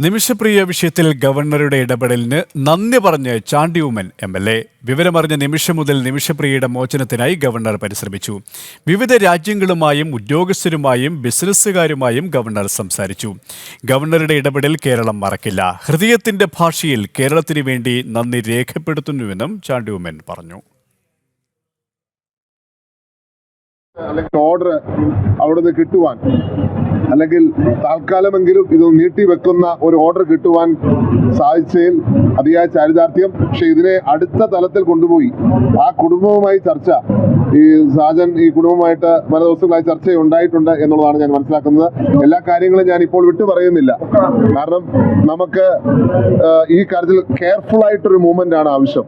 നിമിഷപ്രിയ വിഷയത്തിൽ ഗവർണറുടെ ഇടപെടലിന് നന്ദി പറഞ്ഞ് Chandy Oommen M L A. വിവരമറിഞ്ഞ നിമിഷം മുതൽ നിമിഷപ്രിയയുടെ മോചനത്തിനായി ഗവർണർ പരിശ്രമിച്ചു. വിവിധ രാജ്യങ്ങളുമായും ഉദ്യോഗസ്ഥരുമായും ബിസിനസ്സുകാരുമായും ഗവർണർ സംസാരിച്ചു. ഗവർണറുടെ ഇടപെടൽ കേരളം മറക്കില്ല. ഹൃദയത്തിന്റെ ഭാഷയിൽ കേരളത്തിന് വേണ്ടി നന്ദി രേഖപ്പെടുത്തുന്നുവെന്നും ചാണ്ടി ഉമ്മൻ പറഞ്ഞു. അല്ലെങ്കിൽ ഓർഡർ അവിടുന്ന് കിട്ടുവാൻ അല്ലെങ്കിൽ താൽക്കാലമെങ്കിലും ഇത് നീട്ടി വെക്കുന്ന ഒരു ഓർഡർ കിട്ടുവാൻ സാധിച്ചതിൽ അതിയായ ചാരിതാർത്ഥ്യം. പക്ഷെ ഇതിനെ അടുത്ത തലത്തിൽ കൊണ്ടുപോയി. ആ കുടുംബവുമായി ചർച്ച ഈ സാജൻ ഈ കുടുംബമായിട്ട് പല ദിവസങ്ങളായി ചർച്ച ഉണ്ടായിട്ടുണ്ട് എന്നുള്ളതാണ് ഞാൻ മനസ്സിലാക്കുന്നത്. എല്ലാ കാര്യങ്ങളും ഞാൻ ഇപ്പോൾ വിട്ടു പറയുന്നില്ല. കാരണം നമുക്ക് ഈ കാര്യത്തിൽ കെയർഫുൾ ആയിട്ടൊരു മൂവ്മെന്റ് ആണ് ആവശ്യം.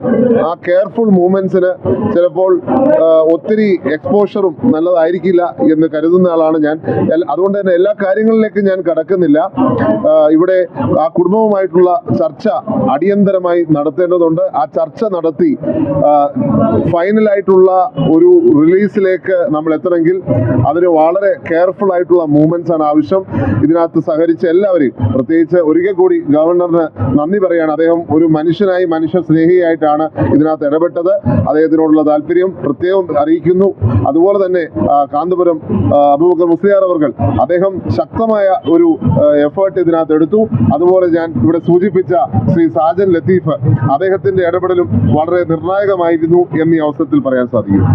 ആ കെയർഫുൾ മൂവ്മെന്റ്സിന് ചിലപ്പോൾ ഒത്തിരി എക്സ്പോഷറും നല്ലതായിരിക്കില്ല എന്ന് കരുതുന്ന ആളാണ് ഞാൻ. അതുകൊണ്ട് തന്നെ എല്ലാ കാര്യങ്ങളിലേക്കും ഞാൻ കടക്കുന്നില്ല. ഇവിടെ ആ കുടുംബവുമായിട്ടുള്ള ചർച്ച അടിയന്തരമായി നടത്തേണ്ടതുണ്ട്. ആ ചർച്ച നടത്തി ഫൈനലായിട്ടുള്ള ഒരു റിലീസിലേക്ക് നമ്മൾ എത്തണമെങ്കിൽ അതിന് വളരെ കെയർഫുൾ ആയിട്ടുള്ള മൂവ്മെന്റ്സ് ആണ് ആവശ്യം. ഇതിനകത്ത് സഹകരിച്ച എല്ലാവരെയും പ്രത്യേകിച്ച് ഒരിക്കൽ കൂടി ഗവർണറിന് നന്ദി പറയാണ്. അദ്ദേഹം ഒരു മനുഷ്യനായി മനുഷ്യ സ്നേഹിയായിട്ടാണ് ഇതിനകത്ത് ഇടപെട്ടത്. അദ്ദേഹത്തിനോടുള്ള താല്പര്യം പ്രത്യേകം അറിയിക്കുന്നു. അതുപോലെ തന്നെ കാന്തപുരം അബൂബക്കർ മുസ്ലിയാർ അവർ അദ്ദേഹം ശക്തമായ ഒരു എഫേർട്ട് ഇതിനകത്ത് എടുത്തു. അതുപോലെ ഞാൻ ഇവിടെ സൂചിപ്പിച്ച ശ്രീ സാജൻ ലത്തീഫ് അദ്ദേഹത്തിന്റെ ഇടപെടലും വളരെ നിർണായകമായിരുന്നു എന്നീ അവസരത്തിൽ പറയാൻ സാധിക്കും.